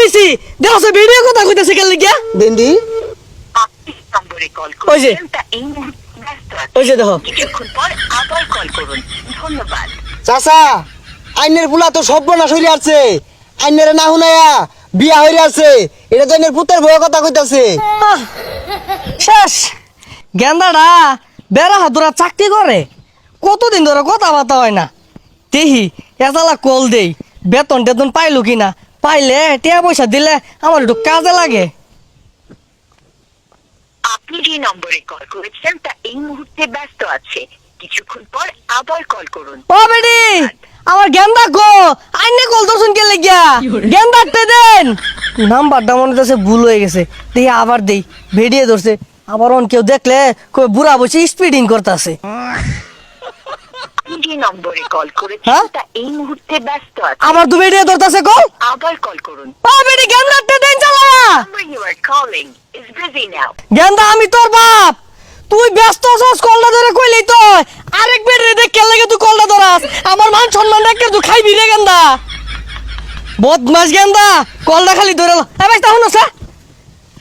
দিছি দেখো ভিডিও কথা কইতাছে কেন লাগিয়া বেন্ডি ওই যে। ওই যে দেখো। চাচা আইনের পুলা তো সর্বনাশ আছে আইনের না হুনায়া বিয়া হইরে আছে এটা তো আইনের পুতের ভয় কথা কইতাছে। শেষ। গেন্দাটা বেড়া হাতুরা চাকরি করে। কতদিন ধরে কথা বার্তা হয় না। তেহি এজালা কল দেই বেতন টেতন পাইলো কিনা। পাইলে টিয়া পয়সা দিলে আমার একটু কাজে লাগে। আপনি যে নম্বরে কল করেছেন তা এই মুহূর্তে ব্যস্ত আছে। কিছুক্ষণ পর আবার কল করুন। ও বেডি আমার গেন্দা গো। আইনে কল তো শুনকে লেগিয়া? গেন্দাতে দেন। নাম্বারটা মনে হচ্ছে ভুল হয়ে গেছে। দেখি আবার দেই। ভেডিয়ে ধরছে। আবার অন কেউ দেখলে কই বুড়া বসে স্পিডিং করতেছে। যে নম্বরে কল করেছেন? তা এই মুহূর্তে ব্যস্ত আছে। ধরতেছে কল আবার কল করুন। ও বেডি গেন্দাতে দেন চালা busy গেন্দা আমি তোর বাপ। তুই ব্যস্ত আছিস কলটা ধরে কইলি তো আরেক বেড রে দেখ লাগে তুই কলটা ধরাস। আমার মান সম্মান রাখকে তুই খাইবি রে গেন্দা বদমাস গেন্দা কলটা খালি ধরে এ ভাই তাহলে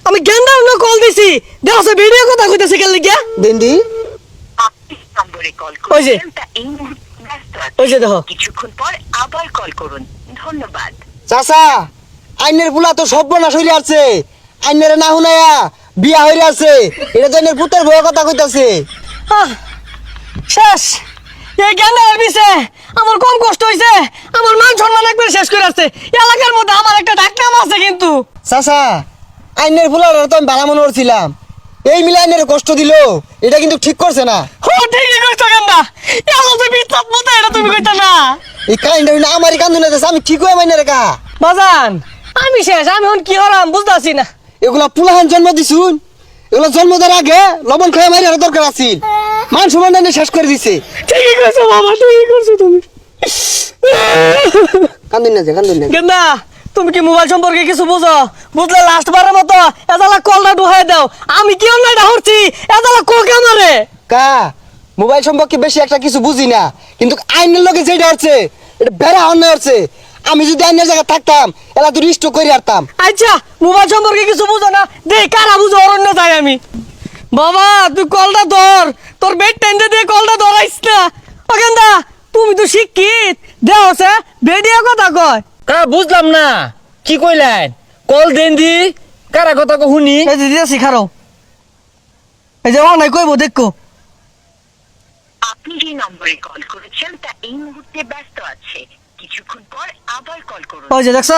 আমি গেন্দা কল দিছি। দেখো ভিডিও কথা কইতেছে কেন লাগিয়া বেন্ডি নম্বরে কল ওই যে। করেছেন তা এই মুহূর্তে ব্যস্ত আছে। ওই যে দেখো। কিছুক্ষণ পর আবার কল করুন। ধন্যবাদ। চাচা আইনের পুলা তো সর্বনাশ আছে আইনের না হুনায়া বিয়া হইরে আছে এটা তো আইনের পুতের কথা কইতাছে। আহ, শেষ। এই আমার কম কষ্ট হইছে। আমার মান সম্মান একবার শেষ করে আসছে। এলাকার মধ্যে আমার একটা ডাকনাম আছে কিন্তু। চাচা আইনের পুলার তো আমি ভালো মনে করছিলাম এই মিলে আইনের কষ্ট দিল। এটা কিন্তু ঠিক করছে না। কইছো গেন্দা এলো তো বিশ্বাস মতো এটা তুমি কইতা না। এই কাহিনীটা হইলে আমারই কান্দু না আমি ঠিক মাইনে রেখা বাজান আমি শেষ আমি এখন কি বুঝতেছি না। এগুলা পুলাহান জন্ম দিছুন। এগুলা জন্ম দেওয়ার আগে লবণ খেয়ে মারি দরকার আছিল মান সমান শেষ করে দিছে। ঠিকই কইছো বাবা ঠিকই করছ তুমি। কান্দুন না যে কান্দুন না গেন্দা তুমি কি মোবাইল সম্পর্কে কিছু বুঝো? বুঝলে লাস্ট বারের মতো এদালা কলটা ঢুকাই দাও। আমি কি এদালা কোকে মারে কা মোবাইল সম্পর্কে বেশি একটা কিছু বুঝি না কিন্তু আইনের লোকে যেটা হচ্ছে এটা বেড়া অন্যায় হচ্ছে। আমি যদি আইনের জায়গায় থাকতাম এলা তো রিস্ট করে আরতাম আচ্ছা মোবাইল সম্পর্কে কিছু বুঝো না দে কারা বুঝো অরণ্য যাই আমি। বাবা তুই কলটা ধর তোর বেড টেন্ডে দিয়ে কলটা ধরাইস না। ও গেন্দা তুমি তো শিক্ষিত দেহ সে বেডিয়া কথা কয়। কা বুঝলাম না কি কইলেন? কল দেন দি কারা কথা কো শুনি। এই যে দিদি শিখারো এই যে অনাই কইবো দেখো। যে নম্বরে কল করেছেন তা এই মুহূর্তে ব্যস্ত আছে। কিছুক্ষণ পর আবার কল করুন। ওই যে দেখছ?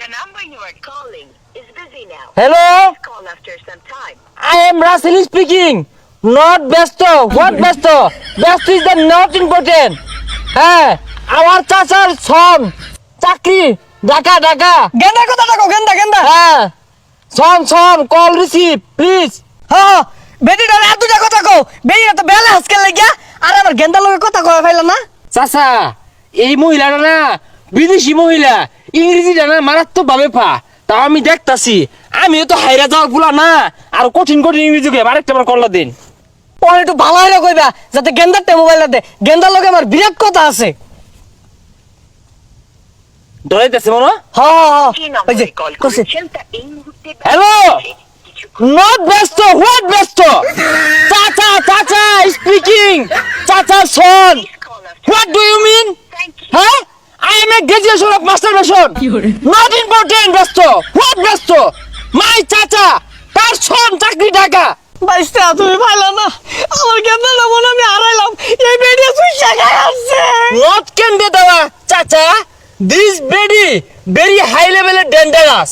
The number you are calling is busy now. Hello Call after some time. I am Rasel speaking not ব্যস্ত। হোয়াট ব্যস্ত? ব্যস্ত ইজ দ্য নট ইম্পর্টেন্ট হ্যাঁ আমার চাচার সন চাকরি ঢাকা ঢাকা। গেন্দা কথা দেখো? গেন্দা গেন্দা। হ্যাঁ son son call receive please হ্যাঁ। বেটিটা আর দুটা কথা কও। বেটিটা তো বেলা লাগিয়া আর আমার গেন্দার লগে কথা কয় ফাইলা না। চাচা এই মহিলাটা না বিদেশি মহিলা ইংরেজিটা না মারাত্মক ভাবে পা তাও আমি দেখতাছি আমিও তো হাইরা যাওয়ার পুলা না। আর কঠিন কঠিন ইংরেজি কে আরেকটা বার করলা দিন। ও একটু ভালো হইলে কইবা যাতে গেন্দারটা মোবাইলটা দে। গেন্দার লগে আমার বিরাট কথা আছে। ধরাইতেছে মনে হ্যাঁ? হ্যাঁ হ্যাঁ ওই যে করছে হ্যালো? নট ব্যস্ত হোয়াট ব্যস্ত চাচা চাচা স্পিকিং চাচা son what do you mean হ্যাঁ I am a graduation of masturbation not important ব্যস্ত হোয়াট ব্যস্ত মাই চাচা তার সন চাকরি ঢাকা বাইশটা তুমি পাইলা না। আমার গেন্দারটা মনে আমি হারাইলাম এই বেডিয়া তুই শেখাই আসছে নট ক্যান দে দেওয়া চাচা। দিস বেডি ভেরি হাই লেভেলের ডেঞ্জারাস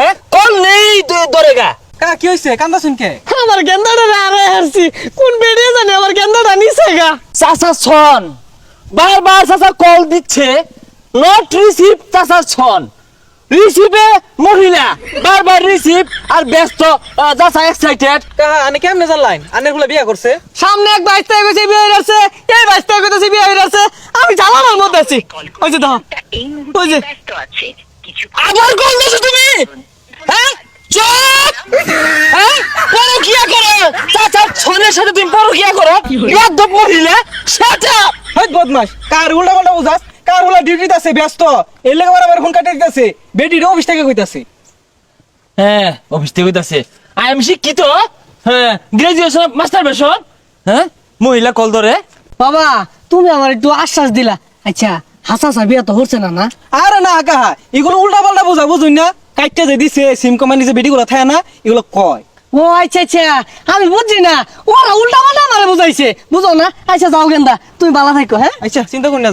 হ্যাঁ? কল নেই ধরেগা কা কি হইছে? কান্দা শুনকে আমার গেন্দাটা হারাই আসছি কোন বেডিয়া জানে আমার গেন্দাটা নিছে গা? চাচা ছন বারবার চাচা কল দিচ্ছে নট রিসিভ চাচা ছন রিসিভে মহিলা বারবার রিসিভ আর ব্যস্ত চাচা এক্সাইটেড আনে কেমনে জানলাইন আনেরগুলা বিয়া করছে? সামনে এক বাইশ তারিখ হয়েছে বিয়ে আছে। এই তারিখ হয়েছে বিয়ে আছে। আমি জানানোর মধ্যে আছি। ওই যে দাও। ওই যে। ব্যস্ত আছে। কিছুক্ষণ আবার কল দিছো তুমি হ্যাঁ চুপ হ্যাঁ পরকিয়া করো চাচা ছনের সাথে করো? ইয়াদ মহিলা শাট আপ হই বদমাস কার উল্টা পাল্টা বুঝাস? কার হলা ডিউটিতে আছে? ব্যস্ত। এর লেগে আবার ফোন কাটে দিতেছে। বেডির অফিস থেকে কইতাছে। হ্যাঁ অফিস থেকে হইতাছে আই এম শিক্ষিত হ্যাঁ গ্রাজুয়েশন মাস্টার বেশন হ্যাঁ মহিলা কল ধরে। বাবা তুমি আমার একটু আশ্বাস দিলা। আচ্ছা হাসা বিয়া তো হচ্ছে না না? আরে না কাহা? এগুলো উল্টা পাল্টা বোঝা বুঝুন না। কাইটটা যে দিছে সিম কোম্পানি যে বেডিগুলো থাকে না এগুলো কয়? ও আচ্ছা আচ্ছা। আমি বুঝছি না। ওরা উল্টা পাল্টা আমারে বুঝাইছে। বুঝো না? আচ্ছা যাও গেন্দা। তুমি বালা থাকো হ্যাঁ? আচ্ছা চিন্তা করি না